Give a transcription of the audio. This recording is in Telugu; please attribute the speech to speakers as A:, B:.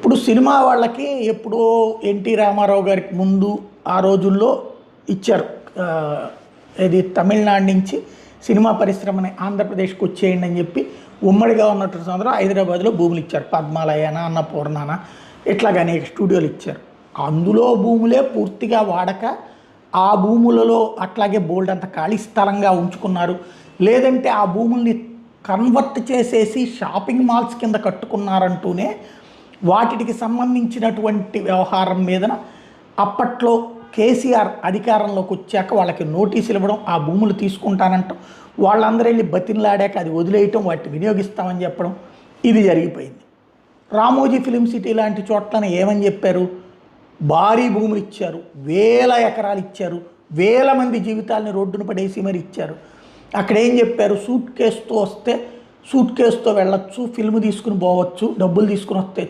A: ఇప్పుడు సినిమా వాళ్ళకి ఎప్పుడో ఎన్టీ రామారావు గారికి ముందు ఆ రోజుల్లో ఇచ్చారు. ఇది తమిళనాడు నుంచి సినిమా పరిశ్రమని ఆంధ్రప్రదేశ్కి వచ్చేయండి అని చెప్పి ఉమ్మడిగా ఉన్నటువంటి సందర్భంలో హైదరాబాద్లో భూములు ఇచ్చారు. పద్మాలయన అన్నపూర్ణన ఇట్లాగ అనేక స్టూడియోలు ఇచ్చారు. అందులో భూములే పూర్తిగా వాడక ఆ భూములలో అట్లాగే బోల్డ్ అంత ఖాళీ స్థలంగా ఉంచుకున్నారు. లేదంటే ఆ భూముల్ని కన్వర్ట్ చేసేసి షాపింగ్ మాల్స్ కింద కట్టుకున్నారంటూనే వాటికి సంబంధించినటువంటి వ్యవహారం మీదన అప్పట్లో కేసీఆర్ అధికారంలోకి వచ్చాక వాళ్ళకి నోటీసులు ఇవ్వడం ఆ భూములు తీసుకుంటానంటాం వాళ్ళందరూ వెళ్ళి బతిన్లాడాక అది వదిలేయటం వాటిని వినియోగిస్తామని చెప్పడం ఇది జరిగిపోయింది. రామోజీ ఫిలిం సిటీ లాంటి చోట్లన ఏమని చెప్పారు? భారీ భూములు ఇచ్చారు వేల ఎకరాలు ఇచ్చారు వేల మంది జీవితాలని రోడ్డున పడేసి మరి ఇచ్చారు. అక్కడ ఏం చెప్పారు? సూట్ కేసుతో వస్తే సూట్ కేసుతో వెళ్ళొచ్చు ఫిల్మ్ తీసుకుని పోవచ్చు డబ్బులు తీసుకుని వస్తే